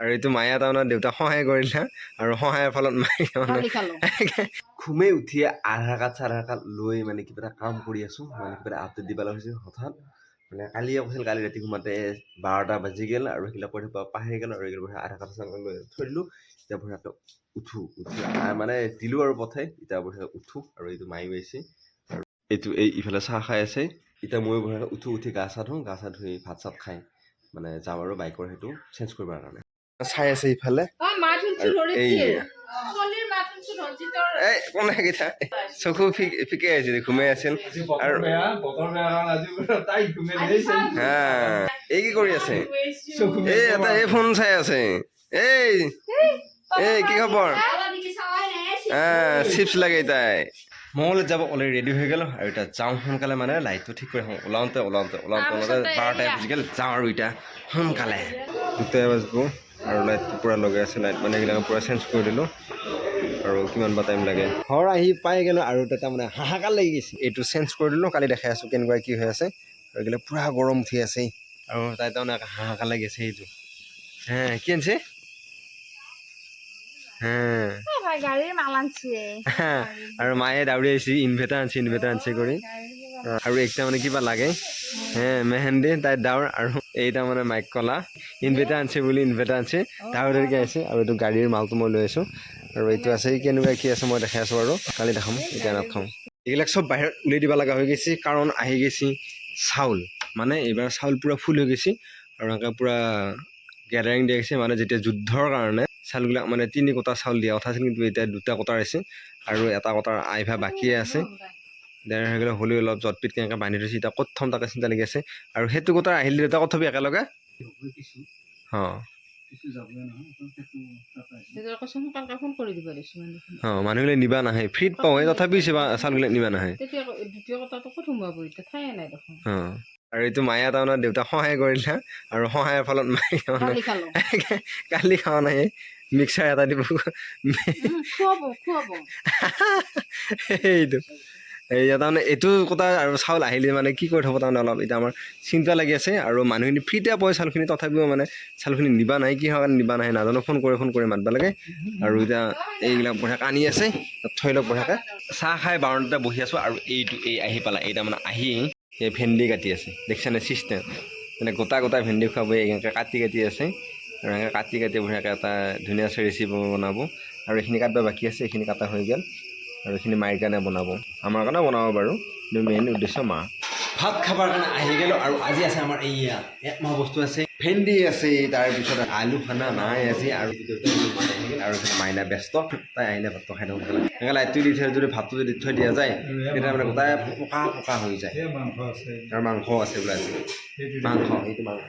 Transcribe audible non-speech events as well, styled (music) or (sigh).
আৰু এইটো মায়ে তাৰমানে দেউতাক সহায় কৰিলে আৰু সহায়ৰ ফলত মায়ে মানে ঘুমেই উঠিয়ে আধাৰ কাৰ্ড চাধাৰ কাৰ্ড লৈ মানে কিবা এটা কাম কৰি আছোঁ মানে কিবা এটা আপডেট দিব লগা হৈছে হঠাৎ। মানে কালিয়ে কৈছিল কালি ৰাতি ঘুমাতে বাৰটা বাজি গ'ল আৰু সেইবিলাক পঢ়ি পাহৰি গ'ল আৰু এইবিলাক আধাৰ কাৰ্ড চাধাৰ কাৰ্ড লৈ থৈ দিলোঁ। এতিয়া আকৌ উঠো উঠি মানে দিলোঁ আৰু পঠাই এতিয়া পঢ়ি উঠো আৰু এইটো মাৰি গৈছে আৰু এইটো এই ইফালে চাহ খাই আছে এতিয়া ময়ো পঢ়ি উঠো উঠি গা চা ধুওঁ গা চা ধুই ভাত চাত খাই মানে যাওঁ আৰু বাইকৰ সেইটো চেঞ্জ কৰিবৰ কাৰণে। চাই আছে ইফালে অ মাছ উঠছি আৰু ধৰিছি এই চলিৰ মাছ উঠছি ধৰিছি তোৰ এই কোন কেইটা চকু ফিক ফিকে আছিল ঘুমাই আছিল আৰু এই কি কৰি আছে? এই এটা এই ফোন চাই আছে। এই। এই কি খবৰ? হা চিপছ। লাগে তাই। মঙলত যাব অলৰেডি ৰেডি হৈ গ'ল। আৰু এতিয়া যাওঁ সোনকালে মানে লাইটটো ঠিক কৰি আহোঁ। ওলাওঁতে ওলাওঁতে ওলাওঁতে ওলাওঁতে বাৰটাই বাজি গ'ল। যাওঁ আৰু এতিয়া সোনকালে। দুটাই বাজিব। আৰু লাইটটো পূৰা লগাই আছে লাইট মানে এইবিলাক পূৰা চেঞ্জ কৰি দিলোঁ। আৰু কিমান বা টাইম লাগে। ঘৰ আহি পাই গ'লোঁ আৰু তাতে মানে হাহাকাৰ লাগি গৈছে। এইটো চেঞ্জ কৰি দিলোঁ কালি দেখাই আছোঁ কেনেকুৱা কি হৈ আছে। আৰু এইবিলাক পূৰা গৰম উঠি আছে। আৰু তাই তাৰমানে হাহাকাৰ লাগি আছে এইটো। হে কি আনিছে? আৰু মায়ে দাউৰি আহিছে ইনভাৰ্টাৰ আনিছে ইনভাৰ্টাৰ আনিছে কৰি। আৰু একটা মানে কিবা লাগে। হে মেহেন্দি তাই দাউৰ আৰু এইটা মানে মাইক কলা। ইনভাৰ্টাৰ আনিছে বুলি ইনভাৰ্টাৰ আনিছে দাউৰিকৈ আহিছে? আৰু এইটো গাড়ীৰ মালটো মই লৈ আছোঁ। আৰু এইটো আছে কেনেকুৱা কি আছে মই দেখাই আছোঁ আৰু কালি দেখাম এতিয়া নাথাওঁ এইবিলাক চব বাহিৰত উলিয়াই দিব লগা হৈ গৈছে কাৰণ আহি গৈছে চাউল। মানে এইবাৰ চাউল পূৰা ফুল হৈ গৈছে। আৰু এনেকৈ পূৰা গেডাৰিং দিয়া গৈছে মানে যেতিয়া যুদ্ধৰ কাৰণে চাউলবিলাক মানে তিনি কোটা চাউল দিয়া কথা আছিল কিন্তু এতিয়া দুটা কোটাৰ আছে আৰু এটা কোটাৰ আইভা বাকীয়ে আছে। ডেৰ হৈ গ'লে হ'লেও অলপ জটপিট কেনেকৈ বান্ধি থৈছে এতিয়া ক'ত থ'ম তাকে চিন্তা লাগি আছে। আৰু সেইটো কোটাৰ আহিলে দেউতা ক'ত থবি একেলগে। মানুহগিলা নিবা নাহে। ফ্ৰীত পাওঁ তথাপি চাউলগিলা নিবা নাহে। আৰু এইটো মায়ে তাৰমানে দেউতাক সহায় কৰিলা আৰু সহায়ৰ ফলত মায়ে (laughs) কালি খাৱা নাহে মিক্সাৰ এটা দিব। খুৱাব (laughs) এই তাৰমানে এইটো কথা আৰু চাউল আহিলে মানে কি কৰি থ'ব তাৰমানে অলপ, এতিয়া আমাৰ চিন্তা লাগি আছে আৰু মানুহখিনি ফ্ৰীতে পায় চাউলখিনি, তথাপিও মানে চাউলখিনি নিবা নাহে কি হয় কাৰণে নিবা নাহে নাজানো, ফোন কৰি ফোন কৰি মাতিব লাগে। আৰু এতিয়া এইবিলাক বঢ়িয়াকৈ আনি আছে, থৈ লওক বঢ়িয়াকৈ। চাহ খাই বাৰণ্ডাতে বহি আছোঁ আৰু এইটো, এই আহি পেলাই, এই তাৰমানে আহি এই ভেন্দি কাটি আছে দেখিছেনে চিষ্টেম মানে গোটা গোটা ভেন্দি খুৱাব এনেকৈ কাটি কাটি আছে। আৰু এনেকৈ কাটি কাটি বঢ়িয়াকৈ এটা ধুনীয়া চে ৰেচিপি বনাব। আৰু এইখিনি কাটিব বাকী আছে, এইখিনি কাটা হৈ গ'ল। আৰু এইখিনি মাৰ কাৰণে বনাব। আমাৰ কাৰণে বনাব বাৰু কিন্তু মেইন উদ্দেশ্য মা। ভাত খাবৰ কাৰণে আহি গ'লোঁ আৰু আজি আছে আমাৰ এইয়া একমাহ বস্তু আছে ভেন্দি আছে তাৰপিছত আলু খানা নাই আজি আৰু আৰু মাইনা ব্যস্ত তাই আহিলে ভাতটো খাই থাকোঁ এনেকৈ লাইটটো দি থৈ যদি ভাতটো যদি থৈ দিয়া যায় তেতিয়া মানে গোটাই পকা পকা হৈ যায়। মাংস আছে। আৰু মাংস আছে বোলে আজি। মাংস এইটো মাংস।